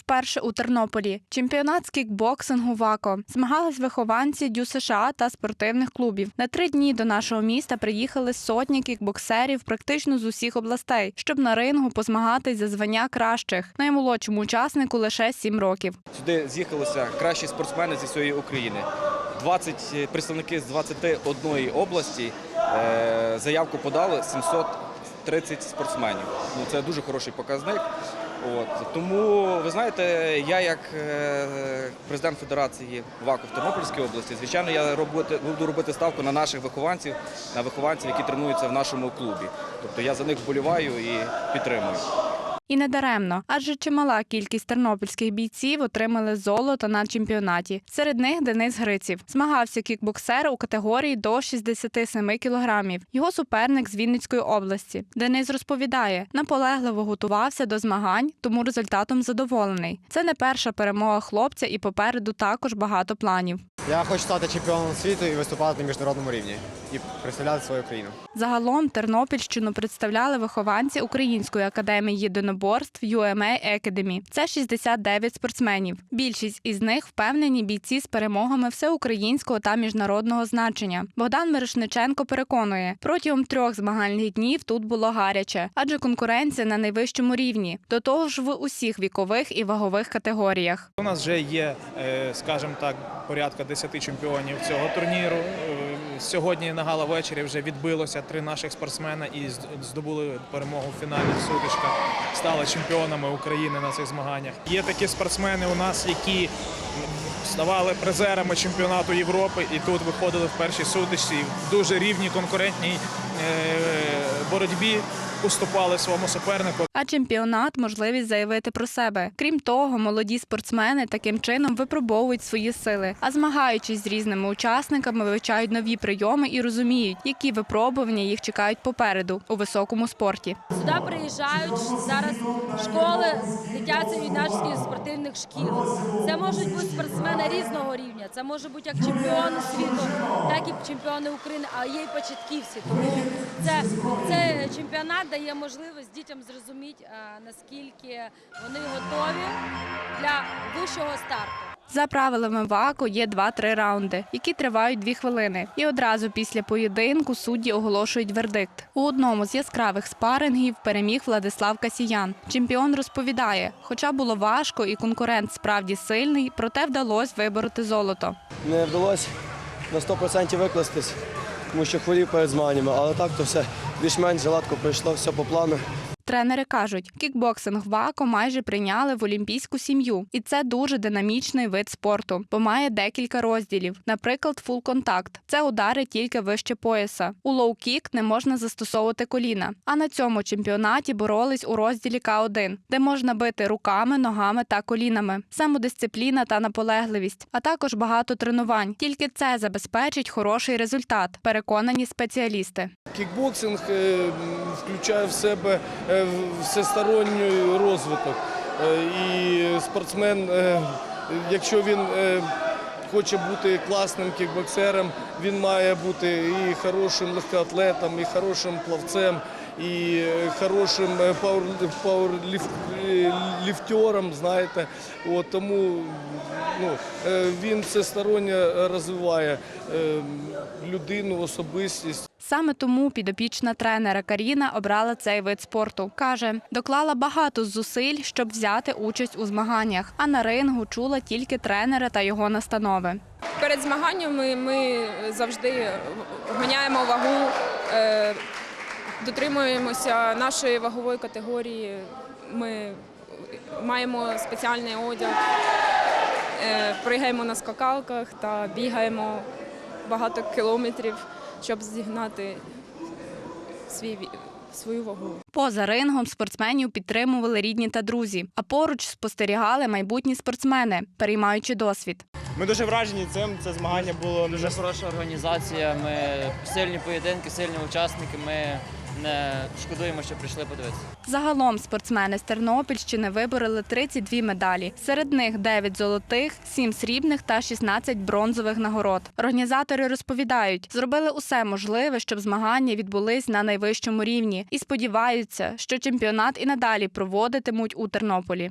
вперше у Тернополі. Чемпіонат з кікбоксингу ВАКО. Змагались вихованці Дю США та спортивних клубів. На три дні до нашого міста приїхали сотні кікбоксерів практично з усіх областей, щоб на рингу позмагатись за звання кращих. Наймолодшому учаснику лише сім років. Сюди з'їхалися кращі спортсмени зі всієї України. 20 представники з 21 області е, заявку подали 730 спортсменів. Ну, це дуже хороший показник. От. Тому, ви знаєте, я як е, президент Федерації ВАКу в Тернопільській області, звичайно, я роботи буду робити ставку на наших вихованців, на вихованців, які тренуються в нашому клубі. Тобто я за них вболіваю і підтримую. І не даремно, адже чимала кількість тернопільських бійців отримали золото на чемпіонаті. Серед них Денис Гриців. Змагався кікбоксер у категорії до 67 кілограмів. Його суперник з Вінницької області. Денис розповідає, наполегливо готувався до змагань, тому результатом задоволений. Це не перша перемога хлопця, і попереду також багато планів. Я хочу стати чемпіоном світу і виступати на міжнародному рівні і представляти свою країну. Загалом Тернопільщину представляли вихованці Української академії єдиноборств UMA Academy. Це 69 спортсменів. Більшість із них впевнені бійці з перемогами всеукраїнського та міжнародного значення. Богдан Мирошниченко переконує, протягом трьох змагальних днів тут було гаряче, адже конкуренція на найвищому рівні. До того ж, в усіх вікових і вагових категоріях. У нас вже є, е, скажімо так, порядка 10 чемпіонів цього турніру. Е, Сьогодні на гала вечорі вже відбилося три наших спортсмена і здобули перемогу в фінальних сутичках. Стали чемпіонами України на цих змаганнях. Є такі спортсмени у нас, які ставали призерами чемпіонату Європи і тут виходили в першій судочці в дуже рівній конкурентній е, боротьбі уступали своєму супернику. А чемпіонат можливість заявити про себе. Крім того, молоді спортсмени таким чином випробовують свої сили, а змагаючись з різними учасниками, вивчають нові прийоми і розуміють, які випробування їх чекають попереду у високому спорті. Сюди приїжджають зараз школи дитячо-юнацьких спортивних шкіл. Це можуть бути спортсмени різного рівня. Це може бути як чемпіони світу, так і чемпіони України, а є й початківці. Тому це, це чемпіонат дає можливість дітям зрозуміти, наскільки вони готові для вищого старту. За правилами ВАКу є 2-3 раунди, які тривають 2 хвилини. І одразу після поєдинку судді оголошують вердикт. У одному з яскравих спарингів переміг Владислав Касіян. Чемпіон розповідає, хоча було важко і конкурент справді сильний, проте вдалося вибороти золото. не вдалося на 100% викластись, тому що хворів перед змаганнями, але так то все більш-менш гладко пройшло, все по плану. Тренери кажуть, кікбоксинг ВАКО майже прийняли в олімпійську сім'ю, і це дуже динамічний вид спорту, бо має декілька розділів. Наприклад, фул-контакт це удари тільки вище пояса. У лоу-кік не можна застосовувати коліна. А на цьому чемпіонаті боролись у розділі К1, де можна бити руками, ногами та колінами. Самодисципліна та наполегливість, а також багато тренувань. Тільки це забезпечить хороший результат, переконані спеціалісти. Кікбоксинг е, включає в себе всесторонній розвиток. Е, І спортсмен, е, якщо він е, хоче бути класним кікбоксером, він має бути і хорошим легкоатлетом, і хорошим плавцем, і е, хорошим е, пауерліфтером, знаєте. От, тому ну, е, він всесторонньо розвиває людину, особистість. Саме тому підопічна тренера Каріна обрала цей вид спорту. Каже, доклала багато зусиль, щоб взяти участь у змаганнях, а на рингу чула тільки тренера та його настанови. Перед змаганнями ми завжди ганяємо вагу, дотримуємося нашої вагової категорії. Ми маємо спеціальний одяг, е, пригаємо на скакалках та бігаємо багато кілометрів, щоб зігнати свій, свою вагу. Поза рингом спортсменів підтримували рідні та друзі, а поруч спостерігали майбутні спортсмени, переймаючи досвід. Ми дуже вражені цим. Це змагання було Дуже хороша організація. Ми сильні поєдинки, сильні учасники. Ми не шкодуємо, що прийшли подивитися. Загалом спортсмени з Тернопільщини вибороли 32 медалі. Серед них 9 золотих, 7 срібних та 16 бронзових нагород. Організатори розповідають, зробили усе можливе, щоб змагання відбулись на найвищому рівні, і сподіваються, що чемпіонат і надалі проводитимуть у Тернополі.